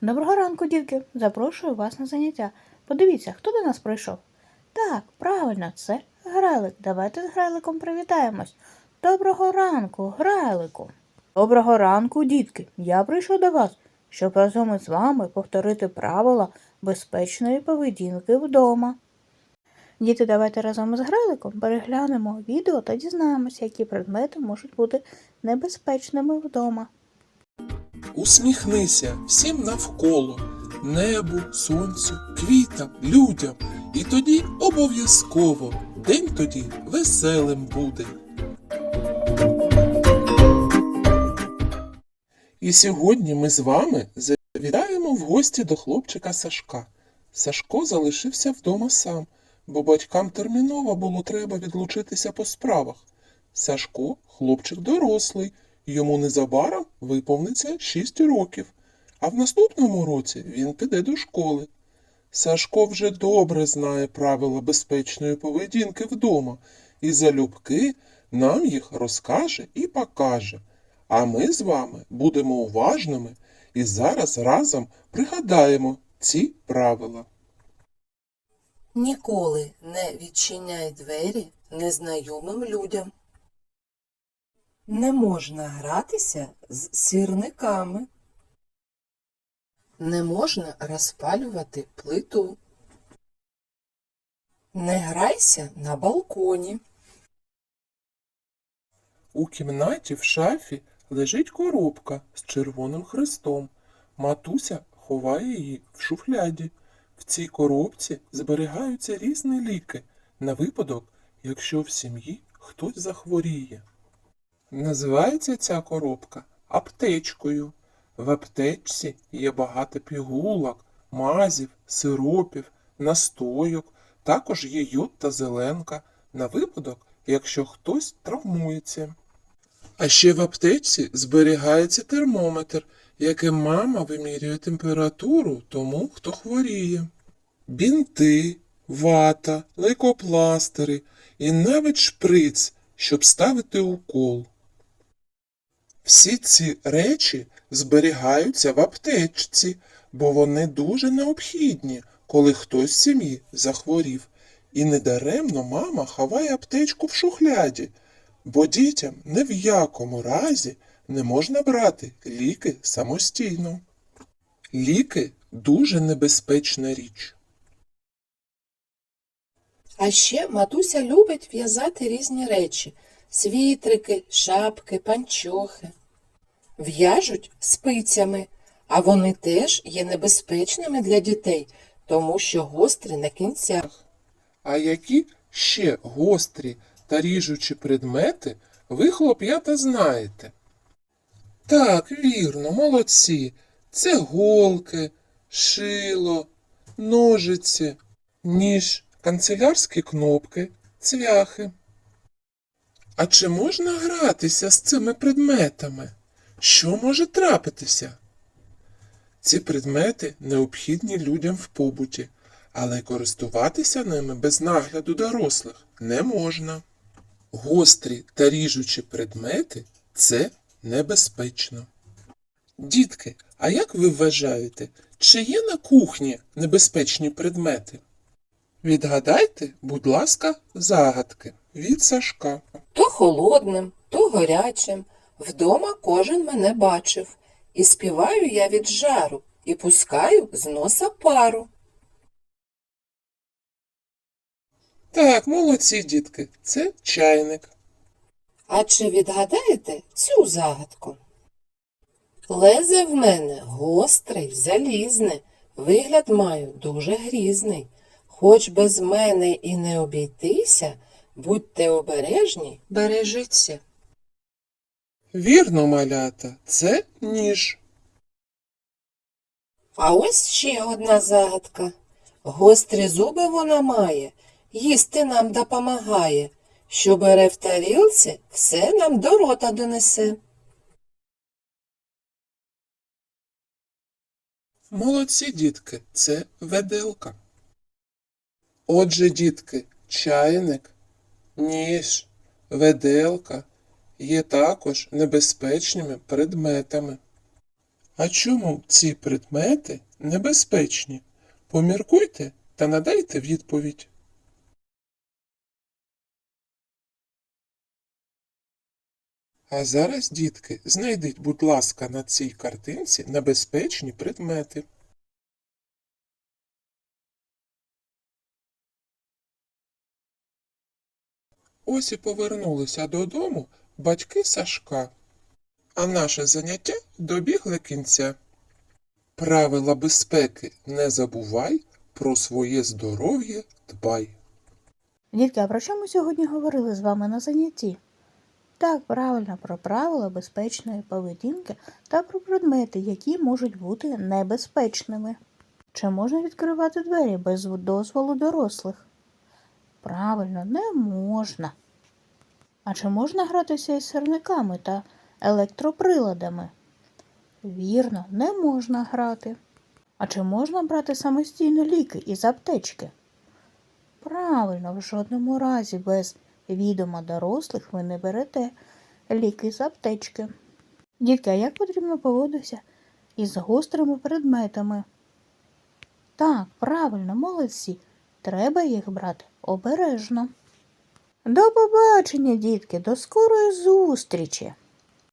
Доброго ранку, дітки! Запрошую вас на заняття. Подивіться, хто до нас прийшов. Так, правильно, це Грайлик. Давайте з Грайликом привітаємось. Доброго ранку, Грайлику. Доброго ранку, дітки. Я прийшов до вас, щоб разом із вами повторити правила безпечної поведінки вдома. Діти, давайте разом із Грайликом переглянемо відео та дізнаємося, які предмети можуть бути небезпечними вдома. Усміхнися всім навколо, небу, сонцю, квітам, людям. І тоді обов'язково день тоді веселим буде. І сьогодні ми з вами завітаємо в гості до хлопчика Сашка. Сашко залишився вдома сам, бо батькам терміново було треба відлучитися по справах. Сашко хлопчик дорослий, йому незабаром виповниться 6 років, а в наступному році він піде до школи. Сашко вже добре знає правила безпечної поведінки вдома і залюбки нам їх розкаже і покаже. А ми з вами будемо уважними і зараз разом пригадаємо ці правила. Ніколи не відчиняй двері незнайомим людям. Не можна гратися з сірниками. Не можна розпалювати плиту. Не грайся на балконі. У кімнаті в шафі лежить коробка з червоним хрестом. Матуся ховає її в шуфляді. В цій коробці зберігаються різні ліки на випадок, якщо в сім'ї хтось захворіє. Називається ця коробка аптечкою. В аптечці є багато пігулок, мазів, сиропів, настойок, також є йод та зеленка на випадок, якщо хтось травмується. А ще в аптечці зберігається термометр, яким мама вимірює температуру тому, хто хворіє. Бінти, вата, лейкопластири і навіть шприц, щоб ставити укол. Всі ці речі зберігаються в аптечці, бо вони дуже необхідні, коли хтось з сім'ї захворів. І недаремно мама ховає аптечку в шухляді, бо дітям ні в якому разі не можна брати ліки самостійно. Ліки дуже небезпечна річ. А ще матуся любить в'язати різні речі світрики, шапки, панчохи. В'яжуть спицями, а вони теж є небезпечними для дітей, тому що гострі на кінцях. А які ще гострі та ріжучі предмети ви, хлоп'ята, знаєте? Так, вірно, молодці. Це голки, шило, ножиці, ніж, канцелярські кнопки, цвяхи. А чи можна гратися з цими предметами? Що може трапитися? Ці предмети необхідні людям в побуті, але користуватися ними без нагляду дорослих не можна. Гострі та ріжучі предмети це небезпечно. Дітки, а як ви вважаєте, чи є на кухні небезпечні предмети? Відгадайте, будь ласка, загадки від Сашка. То холодним, то гарячим. Вдома кожен мене бачив. І співаю я від жару, і пускаю з носа пару. Так, молодці, дітки, це чайник. А чи відгадаєте цю загадку? Лезе в мене гострий, залізне, вигляд маю дуже грізний. Хоч без мене і не обійтися, будьте обережні, бережіться. Вірно, малята, це ніж. А ось ще одна загадка. Гострі зуби вона має, їсти нам допомагає. Що бере в тарілці, все нам до рота донесе. Молодці, дітки, це веделка. Отже, дітки, чайник, ніж, веделка є також небезпечними предметами. А чому ці предмети небезпечні? Поміркуйте та надайте відповідь. А зараз, дітки, знайдіть, будь ласка, на цій картинці небезпечні предмети. Ось і повернулися додому батьки Сашка. А наше заняття добігло кінця. Правила безпеки не забувай, про своє здоров'я дбай. Дітки, а про що ми сьогодні говорили з вами на занятті? Так, правильно, про правила безпечної поведінки та про предмети, які можуть бути небезпечними. Чи можна відкривати двері без дозволу дорослих? Правильно, не можна. А чи можна гратися із сірниками та електроприладами? Вірно, не можна грати. А чи можна брати самостійно ліки із аптечки? Правильно, в жодному разі без відома дорослих ви не берете ліки з аптечки. Дітки, як потрібно поводитися із гострими предметами? Так, правильно, молодці. Треба їх брати обережно. До побачення, дітки, до скорої зустрічі!